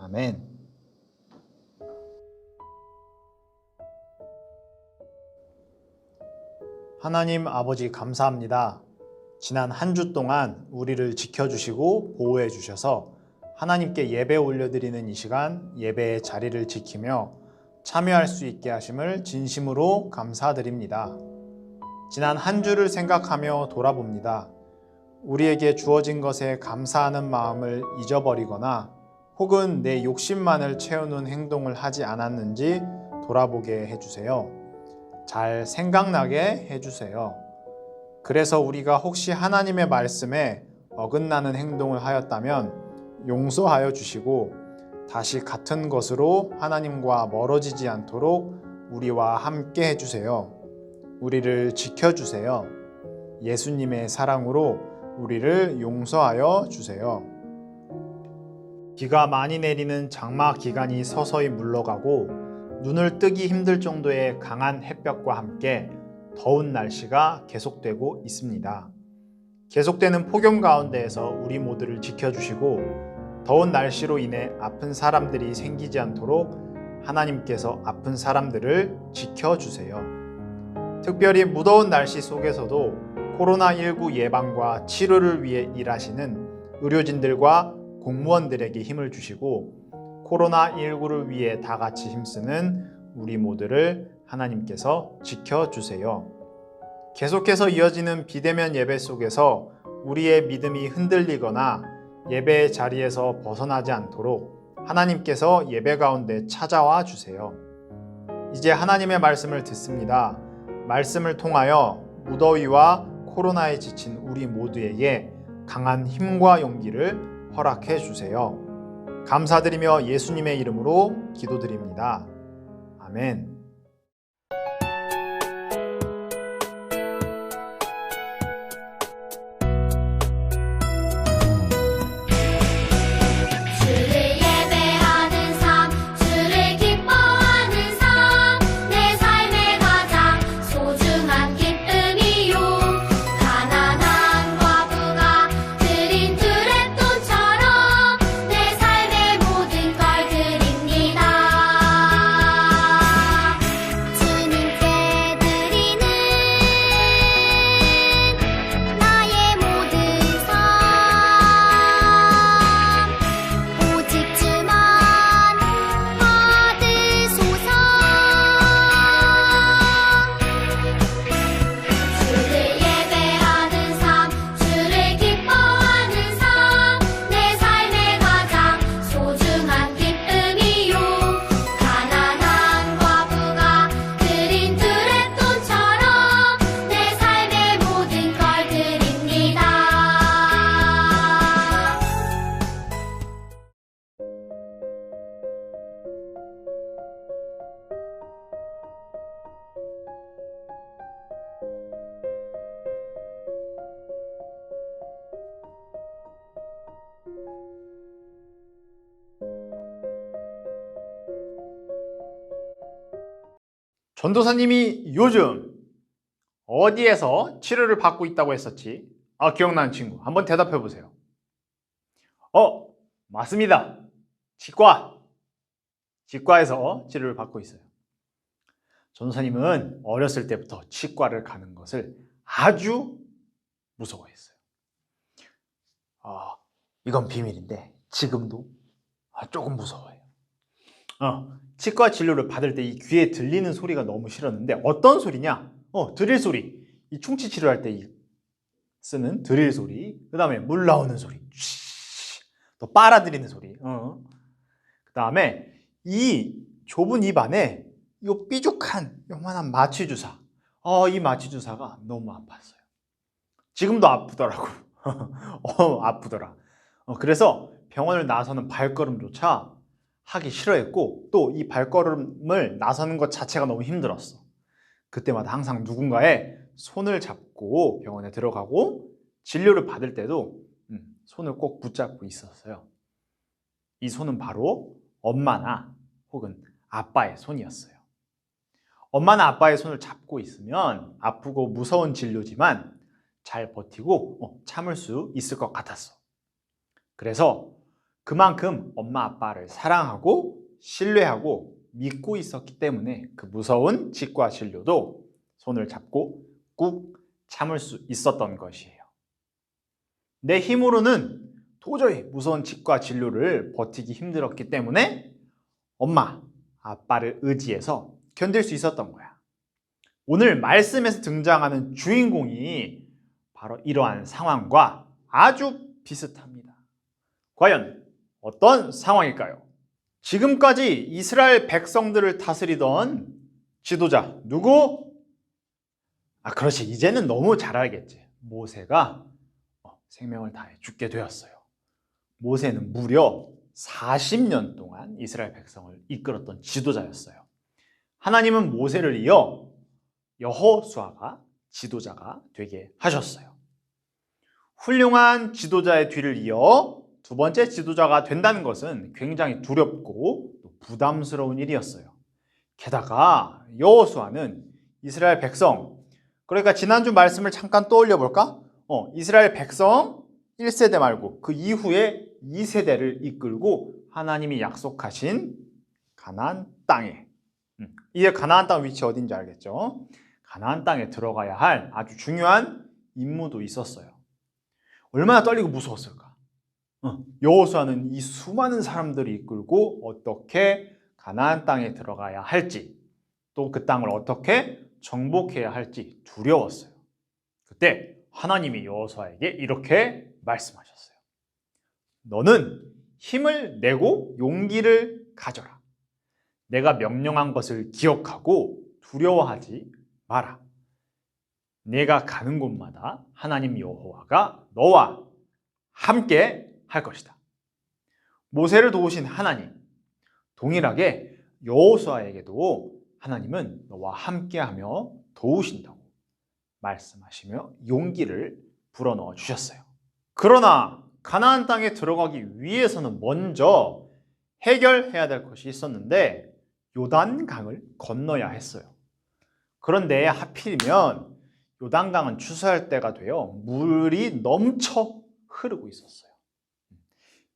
아멘. 하나님 아버지 감사합니다. 지난 한 주 동안 우리를 지켜주시고 보호해 주셔서 하나님께 예배 올려드리는 이 시간 예배의 자리를 지키며 참여할 수 있게 하심을 진심으로 감사드립니다. 지난 한 주를 생각하며 돌아봅니다. 우리에게 주어진 것에 감사하는 마음을 잊어버리거나 혹은 내 욕심만을 채우는 행동을 하지 않았는지 돌아보게 해주세요. 잘 생각나게 해주세요. 그래서 우리가 혹시 하나님의 말씀에 어긋나는 행동을 하였다면 용서하여 주시고 다시 같은 것으로 하나님과 멀어지지 않도록 우리와 함께 해주세요. 우리를 지켜주세요. 예수님의 사랑으로 우리를 용서하여 주세요. 비가 많이 내리는 장마 기간이 서서히 물러가고 눈을 뜨기 힘들 정도의 강한 햇볕과 함께 더운 날씨가 계속되고 있습니다. 계속되는 폭염 가운데에서 우리 모두를 지켜주시고 더운 날씨로 인해 아픈 사람들이 생기지 않도록 하나님께서 아픈 사람들을 지켜주세요. 특별히 무더운 날씨 속에서도 코로나19 예방과 치료를 위해 일하시는 의료진들과 공무원들에게 힘을 주시고 코로나19를 위해 다 같이 힘쓰는 우리 모두를 하나님께서 지켜주세요. 계속해서 이어지는 비대면 예배 속에서 우리의 믿음이 흔들리거나 예배의 자리에서 벗어나지 않도록 하나님께서 예배 가운데 찾아와 주세요. 이제 하나님의 말씀을 듣습니다. 말씀을 통하여 무더위와 코로나에 지친 우리 모두에게 강한 힘과 용기를 허락해 주세요. 감사드리며 예수님의 이름으로 기도드립니다. 아멘. 전도사님이 요즘 어디에서 치료를 받고 있다고 했었지? 아, 기억나는 친구. 한번 대답해 보세요. 어, 맞습니다. 치과. 치과에서 치료를 받고 있어요. 전도사님은 어렸을 때부터 치과를 가는 것을 아주 무서워했어요. 아, 이건 비밀인데 지금도 아, 조금 무서워요. 어, 치과 진료를 받을 때 이 귀에 들리는 소리가 너무 싫었는데 어떤 소리냐? 어, 드릴 소리. 이 충치 치료할 때이 쓰는 드릴 소리. 그 다음에 물 나오는 소리. 쉬, 또 빨아들이는 소리. 어. 그 다음에 이 좁은 입 안에 이 삐죽한 요만한 마취 주사. 어, 이 마취 주사가 너무 아팠어요. 지금도 아프더라고. 어, 아프더라. 어, 그래서 병원을 나서는 발걸음조차 하기 싫어했고 또 이 발걸음을 나서는 것 자체가 너무 힘들었어. 그때마다 항상 누군가의 손을 잡고 병원에 들어가고 진료를 받을 때도 음, 손을 꼭 붙잡고 있었어요. 이 손은 바로 엄마나 혹은 아빠의 손이었어요. 엄마나 아빠의 손을 잡고 있으면 아프고 무서운 진료지만 잘 버티고 어, 참을 수 있을 것 같았어. 그래서 그만큼 엄마 아빠를 사랑하고 신뢰하고 믿고 있었기 때문에 그 무서운 치과 진료도 손을 잡고 꾹 참을 수 있었던 것이에요. 내 힘으로는 도저히 무서운 치과 진료를 버티기 힘들었기 때문에 엄마, 아빠를 의지해서 견딜 수 있었던 거야. 오늘 말씀에서 등장하는 주인공이 바로 이러한 상황과 아주 비슷합니다. 과연 어떤 상황일까요? 지금까지 이스라엘 백성들을 다스리던 지도자 누구? 아 그렇지 이제는 너무 잘 알겠지. 모세가 어, 생명을 다해 죽게 되었어요. 모세는 무려 40년 동안 이스라엘 백성을 이끌었던 지도자였어요. 하나님은 모세를 이어 여호수아가 지도자가 되게 하셨어요. 훌륭한 지도자의 뒤를 이어 두 번째 지도자가 된다는 것은 굉장히 두렵고 또 부담스러운 일이었어요. 게다가 여호수아는 이스라엘 백성 그러니까 지난주 말씀을 잠깐 떠올려 볼까? 어, 이스라엘 백성 1세대 말고 그 이후에 2세대를 이끌고 하나님이 약속하신 가나안 땅에 음, 이제 가나안 땅 위치 어딘지 알겠죠? 가나안 땅에 들어가야 할 아주 중요한 임무도 있었어요. 얼마나 떨리고 무서웠을까? 어, 여호수아는 이 수많은 사람들을 이끌고 어떻게 가나안 땅에 들어가야 할지 또 그 땅을 어떻게 정복해야 할지 두려웠어요. 그때 하나님이 여호수아에게 이렇게 말씀하셨어요. 너는 힘을 내고 용기를 가져라. 내가 명령한 것을 기억하고 두려워하지 마라. 내가 가는 곳마다 하나님 여호와가 너와 함께 할 것이다. 모세를 도우신 하나님, 동일하게 여호수아에게도 하나님은 너와 함께하며 도우신다고 말씀하시며 용기를 불어넣어 주셨어요. 그러나 가나안 땅에 들어가기 위해서는 먼저 해결해야 될 것이 있었는데 요단강을 건너야 했어요. 그런데 하필이면 요단강은 추수할 때가 되어 물이 넘쳐 흐르고 있었어요.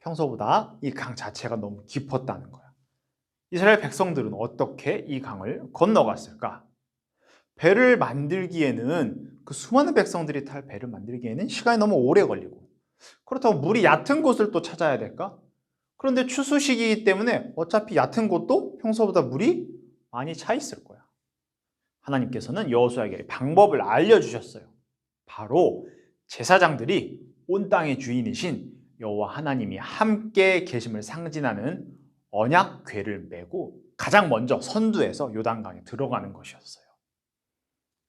평소보다 이 강 자체가 너무 깊었다는 거야. 이스라엘 백성들은 어떻게 이 강을 건너갔을까? 배를 만들기에는 그 수많은 백성들이 탈 배를 만들기에는 시간이 너무 오래 걸리고 그렇다고 물이 얕은 곳을 또 찾아야 될까? 그런데 추수 시기이기 때문에 어차피 얕은 곳도 평소보다 물이 많이 차 있을 거야. 하나님께서는 여호수아에게 방법을 알려주셨어요. 바로 제사장들이 온 땅의 주인이신 여호와 하나님이 함께 계심을 상징하는 언약궤를 메고 가장 먼저 선두에서 요단강에 들어가는 것이었어요.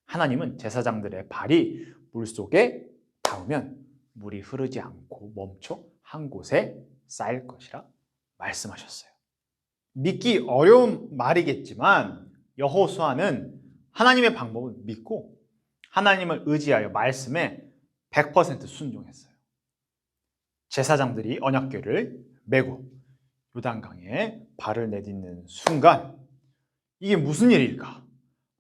하나님은 제사장들의 발이 물 속에 닿으면 물이 흐르지 않고 멈춰 한 곳에 쌓일 것이라 말씀하셨어요. 믿기 어려운 말이겠지만 여호수아는 하나님의 방법을 믿고 하나님을 의지하여 말씀에 100% 순종했어요. 제사장들이 언약궤를 메고 요단강에 발을 내딛는 순간 이게 무슨 일일까?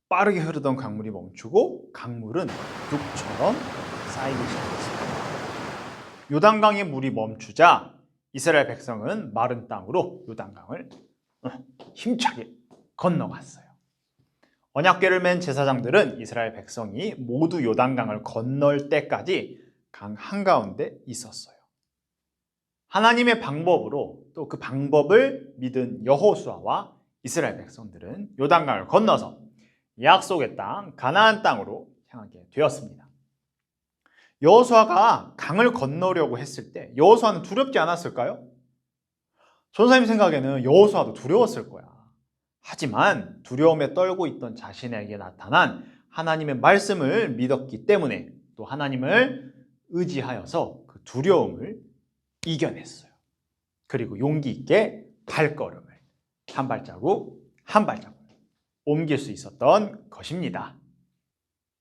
빠르게 흐르던 강물이 멈추고 강물은 둑처럼 쌓이기 시작했습니다. 요단강의 물이 멈추자 이스라엘 백성은 마른 땅으로 요단강을 어, 힘차게 건너갔어요. 언약궤를 맨 제사장들은 이스라엘 백성이 모두 요단강을 건널 때까지 강 한가운데 있었어요. 하나님의 방법으로 또 그 방법을 믿은 여호수아와 이스라엘 백성들은 요단강을 건너서 약속의 땅 가나안 땅으로 향하게 되었습니다. 여호수아가 강을 건너려고 했을 때 여호수아는 두렵지 않았을까요? 전사님 생각에는 여호수아도 두려웠을 거야. 하지만 두려움에 떨고 있던 자신에게 나타난 하나님의 말씀을 믿었기 때문에 또 하나님을 의지하여서 그 두려움을 이겨냈어요. 그리고 용기 있게 발걸음을 한 발자국 한 발자국 옮길 수 있었던 것입니다.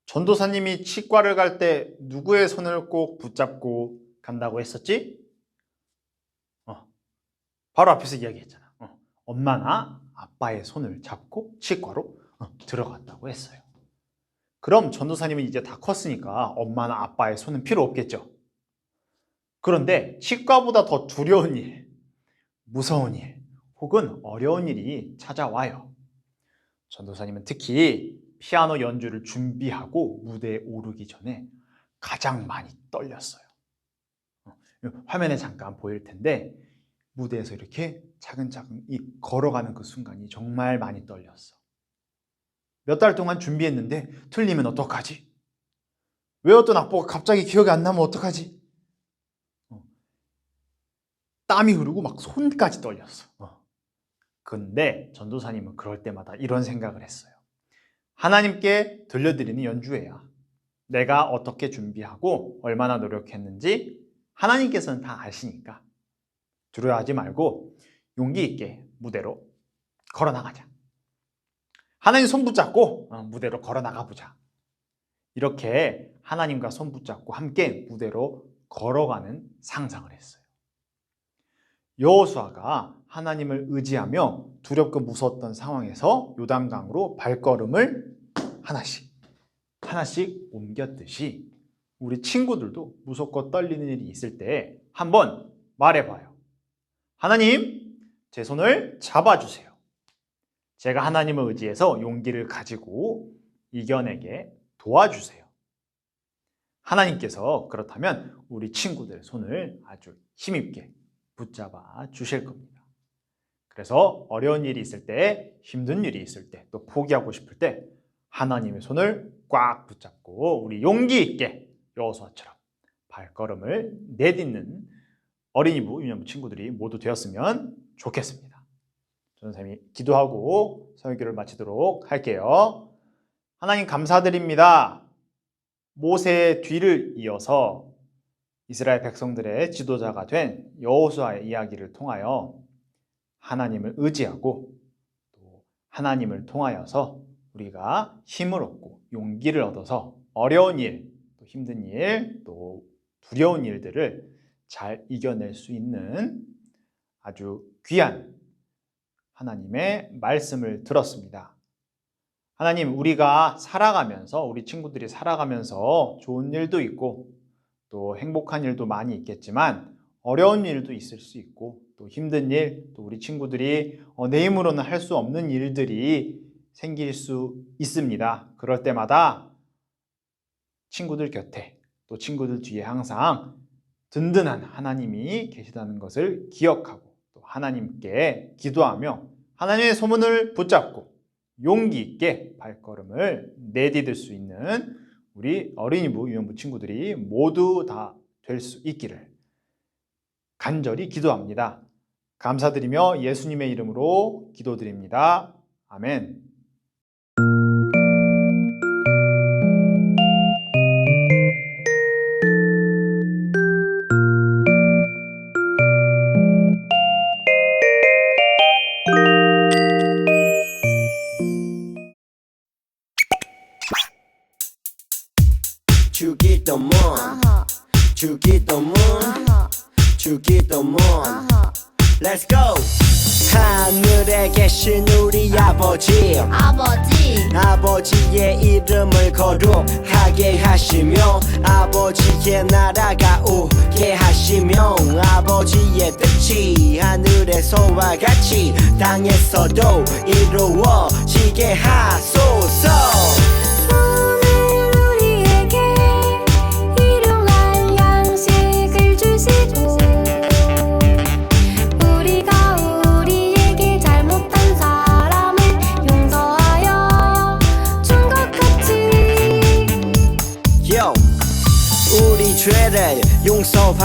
전도사님이 치과를 갈 때 누구의 손을 꼭 붙잡고 간다고 했었지? 어, 바로 앞에서 이야기했잖아. 어, 엄마나 아빠의 손을 잡고 치과로 어, 들어갔다고 했어요. 그럼 전도사님은 이제 다 컸으니까 엄마나 아빠의 손은 필요 없겠죠. 그런데 치과보다 더 두려운 일, 무서운 일, 혹은 어려운 일이 찾아와요. 전도사님은 특히 피아노 연주를 준비하고 무대에 오르기 전에 가장 많이 떨렸어요. 어, 화면에 잠깐 보일 텐데 무대에서 이렇게 차근차근 이 걸어가는 그 순간이 정말 많이 떨렸어. 몇 달 동안 준비했는데 틀리면 어떡하지? 외웠던 악보가 갑자기 기억이 안 나면 어떡하지? 어. 땀이 흐르고 막 손까지 떨렸어. 어. 근데 전도사님은 그럴 때마다 이런 생각을 했어요. 하나님께 들려드리는 연주회야. 내가 어떻게 준비하고 얼마나 노력했는지 하나님께서는 다 아시니까 두려워하지 말고 용기 있게 무대로 걸어 나가자. 하나님 손 붙잡고 어, 무대로 걸어 나가 보자. 이렇게 하나님과 손 붙잡고 함께 무대로 걸어가는 상상을 했어요. 여호수아가 하나님을 의지하며 두렵고 무서웠던 상황에서 요단강으로 발걸음을 하나씩 하나씩 옮겼듯이 우리 친구들도 무섭고 떨리는 일이 있을 때 한번 말해봐요. 하나님, 제 손을 잡아주세요. 제가 하나님을 의지해서 용기를 가지고 이겨내게 도와주세요. 하나님께서 그렇다면 우리 친구들의 손을 아주 힘있게 붙잡아 주실 겁니다. 그래서 어려운 일이 있을 때, 힘든 일이 있을 때, 또 포기하고 싶을 때 하나님의 손을 꽉 붙잡고 우리 용기 있게 여호수아처럼 발걸음을 내딛는 어린이부 유년부 친구들이 모두 되었으면 좋겠습니다. 쌤이 기도하고 설교를 마치도록 할게요. 하나님 감사드립니다. 모세의 뒤를 이어서 이스라엘 백성들의 지도자가 된 여호수아의 이야기를 통하여 하나님을 의지하고 또 하나님을 통하여서 우리가 힘을 얻고 용기를 얻어서 어려운 일, 또 힘든 일, 또 두려운 일들을 잘 이겨낼 수 있는 아주 귀한 하나님의 말씀을 들었습니다. 하나님, 우리가 살아가면서, 우리 친구들이 살아가면서 좋은 일도 있고, 또 행복한 일도 많이 있겠지만, 어려운 일도 있을 수 있고, 또 힘든 일, 또 우리 친구들이 어, 내 힘으로는 할 수 없는 일들이 생길 수 있습니다. 그럴 때마다 친구들 곁에, 또 친구들 뒤에 항상 든든한 하나님이 계시다는 것을 기억하고, 또 하나님께 기도하며, 하나님의 소문을 붙잡고, 용기 있게 발걸음을 내디딜 수 있는 우리 어린이부 유년부 친구들이 모두 다 될 수 있기를 간절히 기도합니다. 감사드리며 예수님의 이름으로 기도드립니다. 아멘. 하시며 아버지의 뜻이 하늘에서와 같이 땅에서도 이루어지게 하소서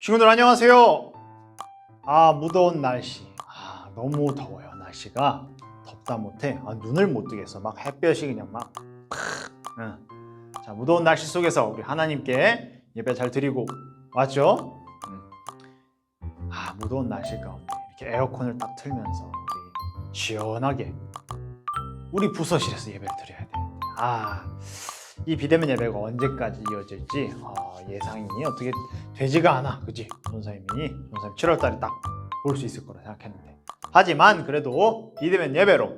친구들 안녕하세요. 아 무더운 날씨. 아 너무 더워요. 날씨가 덥다 못해 아, 눈을 못 뜨겠어. 막 햇볕이 그냥 막. 응. 자 무더운 날씨 속에서 우리 하나님께 예배 잘 드리고 왔죠? 음. 아 무더운 날씨 가운데 이렇게 에어컨을 딱 틀면서 우리 시원하게 우리 부서실에서 예배를 드려야 되는데 아이 비대면 예배가 언제까지 이어질지 어, 예상이 어떻게 되지가 않아, 그지? 전사님이 전사님 7월달에 딱 볼 수 있을 거라 생각했는데 하지만 그래도 비대면 예배로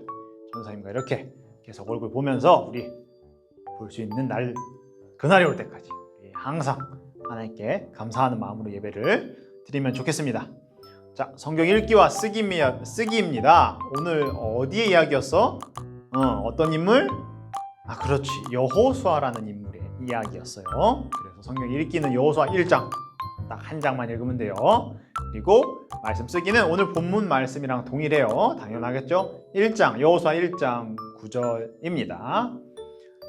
전사님과 이렇게 계속 얼굴 보면서 우리 볼 수 있는 날 그날이 올 때까지 항상 하나님께 감사하는 마음으로 예배를 드리면 좋겠습니다. 자, 성경 읽기와 쓰기입니- 쓰기입니다. 오늘 어디의 이야기였어? 어, 어떤 인물? 아, 그렇지. 여호수아라는 인물의 이야기였어요. 그래서 성경 읽기는 여호수아 1장 딱 한 장만 읽으면 돼요. 그리고 말씀 쓰기는 오늘 본문 말씀이랑 동일해요. 당연하겠죠? 1장 여호수아 1장 9절입니다.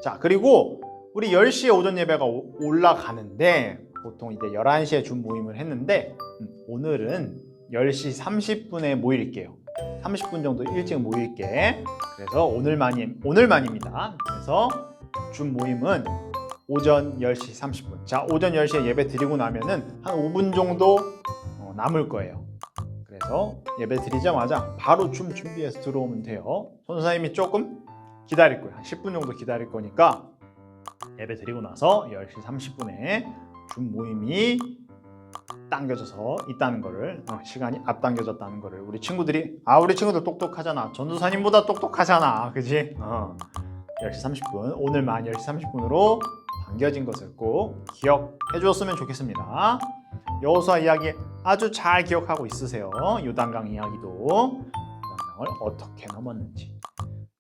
자, 그리고 우리 10시에 오전 예배가 오- 올라가는데 보통 이제 11시에 준 모임을 했는데 음, 오늘은 10시 30분에 모일게요. 30분 정도 일찍 모일게. 그래서 오늘만이 오늘만입니다. 그래서 준 모임은 오전 10시 30분. 자, 오전 10시에 예배 드리고 나면은 한 5분 정도 어, 남을 거예요. 그래서 예배 드리자마자 바로 춤 준비해서 들어오면 돼요. 선사님이 조금 기다릴 거예요. 한 10분 정도 기다릴 거니까 예배 드리고 나서 10시 30분에 줌 모임이 당겨져서 있다는 거를 어, 시간이 앞당겨졌다는 거를 우리 친구들이 아 우리 친구들 똑똑하잖아 전도사님보다 똑똑하잖아 그지? 어. 10시 30분 오늘만 10시 30분으로 당겨진 것을 꼭 기억해 주었으면 좋겠습니다 여호수아 이야기 아주 잘 기억하고 있으세요 요단강 이야기도 요단강을 어떻게 넘었는지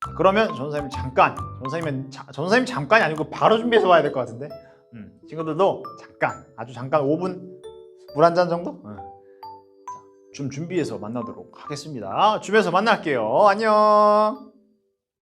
자, 그러면 전사님 잠깐 전사님은 자, 전사님 잠깐이 아니고 바로 준비해서 와야 될 것 같은데 음, 친구들도 잠깐 아주 잠깐 5분 물 한 잔 정도? 응. 자, 좀 준비해서 만나도록 하겠습니다. 줌에서 만날게요. 안녕.